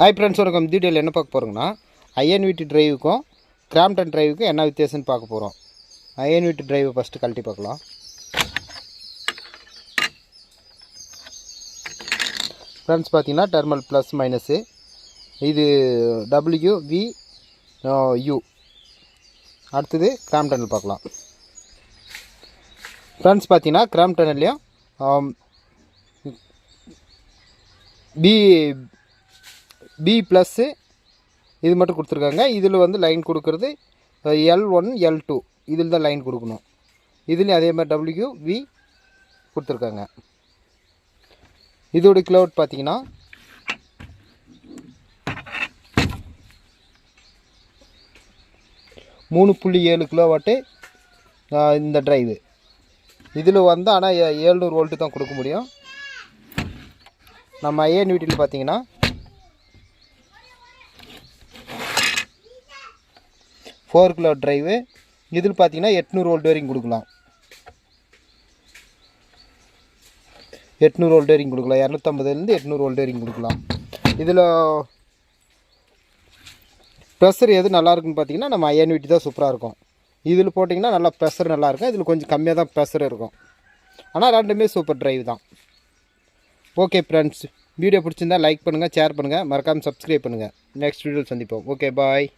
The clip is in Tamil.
ஹாய் ஃப்ரெண்ட்ஸ் வணக்கம். டீட்டெயில் என்ன பார்க்க போகிறோங்கன்னா ஐஎன்விடி டிரைவுக்கும் கிராம்டன் டிரைவுக்கும் என்ன வித்தியாசம்னு பார்க்க போகிறோம் ஐஎன்விடி டிரைவை ஃபஸ்ட்டு கழட்டி பார்க்கலாம். ஃப்ரெண்ட்ஸ் பார்த்தீங்கன்னா டெர்மல் ப்ளஸ் மைனஸு இது டபிள்யூ வி யூ அடுத்தது கிராம்டனில் பார்க்கலாம். ஃப்ரெண்ட்ஸ் பார்த்தீங்கன்னா கிராம்டன்லேயும் பி பி ப்ளஸ்ஸு இது மட்டும் கொடுத்துருக்காங்க. இதில் வந்து லைன் கொடுக்குறது எல் ஒன் எல் டூ இதில் தான் லைன் கொடுக்கணும். இதுலேயும் அதே மாதிரி டபிள்யூ வி கொடுத்துருக்காங்க. இதோடய கிலோட் பார்த்தீங்கன்னா மூணு புள்ளி ஏழு கிலோவாட்டு இந்த ட்ரைவு இதில் வந்து ஆனால் ஏழ்நூறு வோல்ட்டு தான் கொடுக்க முடியும். நம்ம ஏன் வீட்டில் பார்த்தீங்கன்னா ஃபோர் கிலோ ட்ரைவு. இதில் பார்த்தீங்கன்னா எட்நூறு வோல்ட் வரைக்கும் கொடுக்கலாம். எட்நூறு வோல்ட் வரைக்கும் கொடுக்கலாம். இரநூத்தம்பதுலேருந்து எட்நூறு வோல்ட் வரைக்கும் கொடுக்கலாம். இதில் ப்ரெஷர் எது நல்லாயிருக்குன்னு பார்த்தீங்கன்னா நம்ம ஐஎன் வீட்டு தான் சூப்பராக இருக்கும். இதில் போட்டிங்கன்னா நல்லா ப்ரெஷர் நல்லாயிருக்கும் இதில் கொஞ்சம் கம்மியாக தான் ப்ரெஷர் இருக்கும். ஆனால் ரெண்டுமே சூப்பர் ட்ரைவ் தான். ஓகே ஃப்ரெண்ட்ஸ் வீடியோ பிடிச்சிருந்தா லைக் பண்ணுங்கள் ஷேர் பண்ணுங்கள் மறக்காமல் சப்ஸ்கிரைப் பண்ணுங்கள் நெக்ஸ்ட் வீடியோவில் சந்திப்போம். Okay bye